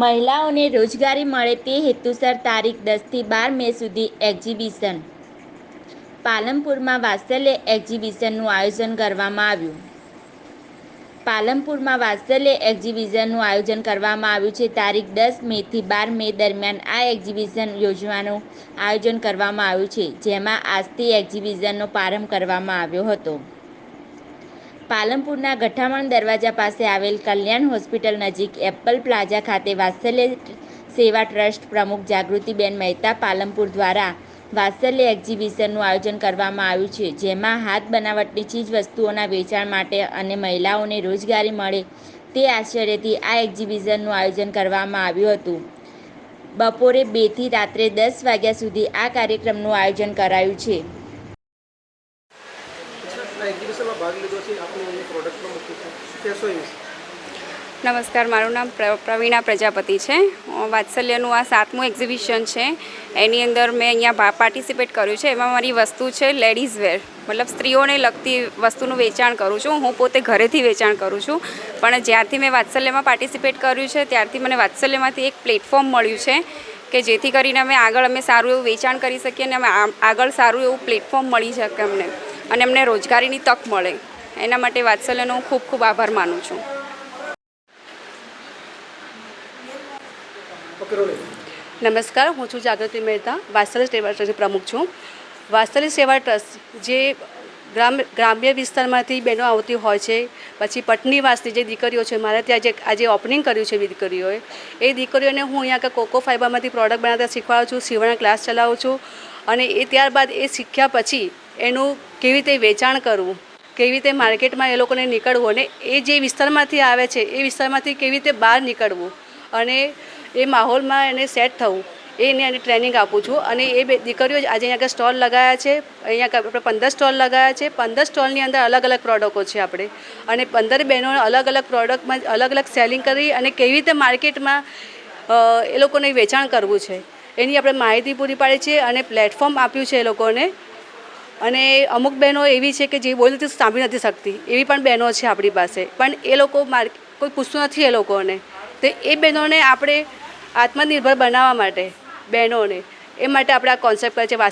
મહિલાઓને રોજગારી મળે તે હેતુસર તારીખ દસથી બાર મે સુધી એક્ઝિબિશન. પાલનપુરમાં વાત્સલ્ય એક્ઝિબિશનનું આયોજન કરવામાં આવ્યું. પાલનપુરમાં વાત્સલ્ય એક્ઝિબિશનનું આયોજન કરવામાં આવ્યું છે. તારીખ દસ મેથી બાર મે દરમિયાન આ એક્ઝિબિશન યોજવાનું આયોજન કરવામાં આવ્યું છે, જેમાં આજથી એક્ઝિબિશનનો પ્રારંભ કરવામાં આવ્યો હતો. પાલનપુરના ગઠામણ દરવાજા પાસે આવેલ કલ્યાણ હોસ્પિટલ નજીક એપલ પ્લાઝા ખાતે વાત્સલ્ય સેવા ટ્રસ્ટ પ્રમુખ જાગૃતિબેન મહેતા પાલનપુર દ્વારા વાત્સલ્ય એક્ઝિબિશનનું આયોજન કરવામાં આવ્યું છે, જેમાં હાથ બનાવટની ચીજવસ્તુઓના વેચાણ માટે અને મહિલાઓને રોજગારી મળે તે આશ્ચર્યથી આ એક્ઝિબિશનનું આયોજન કરવામાં આવ્યું હતું. બપોરે બેથી રાત્રે દસ વાગ્યા સુધી આ કાર્યક્રમનું આયોજન કરાયું છે. નમસ્કાર, મારું નામ પ્ર- પ્રવીણા પ્રજાપતિ છે. વાત્સલ્યનું આ સાતમું એક્ઝિબિશન છે. એની અંદર મેં અહીંયા પાર્ટિસિપેટ કર્યું છે. એમાં મારી વસ્તુ છે લેડીઝ વેર મતલબ સ્ત્રીઓને લગતી વસ્તુનું વેચાણ કરું છું. હું પોતે ઘરેથી વેચાણ કરું છું. પણ જ્યારથી મેં વાત્સલ્યમાં પાર્ટિસિપેટ કર્યું છે, ત્યારથી મને વાત્સલ્યમાંથી એક પ્લેટફોર્મ મળ્યું છે કે જેથી કરીને અમે આગળ અમે સારું એવું વેચાણ કરી શકીએ અને અમે આગળ સારું એવું પ્લેટફોર્મ મળી શકે અમને. અને અમને રોજગારીની તક મળે. એના માટે વાત્સલ્યનો હું ખૂબ ખૂબ આભાર માનું છું. નમસ્કાર, હું છું જાગૃતિ મહેતા, વાત્સલ્ય સેવા ટ્રસ્ટની પ્રમુખ છું. વાત્સલ્ય સેવા ટ્રસ્ટ જે ગ્રામ, ગ્રામ્ય વિસ્તારમાંથી બહેનો આવતી હોય છે, પછી પટનીવાસની જે દીકરીઓ છે, મારે ત્યાં જે આજે ઓપનિંગ કર્યું છે દીકરીઓએ, એ દીકરીઓને હું અહીંયા કોકો ફાઇબરમાંથી પ્રોડક્ટ બનાવતા શીખવાડું છું સીવણના ક્લાસ ચલાવું છું અને એ ત્યારબાદ એ શીખ્યા પછી એનું કેવી રીતે વેચાણ કરવું, કેવી રીતે માર્કેટમાં એ લોકોને નીકળવું અને એ જે વિસ્તારમાંથી આવે છે, એ વિસ્તારમાંથી કેવી રીતે બહાર નીકળવું અને એ માહોલમાં એને સેટ થવું એને એને ટ્રેનિંગ આપું છું. અને એ બે દીકરીઓ આજે અહીંયા આગળ સ્ટોલ લગાવ્યા છે, અહીંયા આપણે પંદર સ્ટોલ લગાવ્યા છે. પંદર સ્ટોલની અંદર અલગ અલગ પ્રોડક્ટો છે આપણે. અને પંદર બહેનો અલગ અલગ પ્રોડક્ટમાં અલગ અલગ સેલિંગ કરી અને કેવી રીતે માર્કેટમાં એ લોકોને વેચાણ કરવું છે. એની આપણે માહિતી પૂરી પાડી છે અને પ્લેટફોર્મ આપ્યું છે એ લોકોને. અને અમુક બહેનો એવી છે કે જે બોલી નથી સાંભળી નથી શકતી. એવી પણ બહેનો છે આપણી પાસે. પણ એ લોકો માર્ક, કોઈ પૂછતું નથી એ લોકોને. તો એ બહેનોને આપણે આત્મનિર્ભર બનાવવા માટે, બહેનોને, એ માટે આપણે આ કોન્સેપ્ટ કરે છે વાત્સલ્ય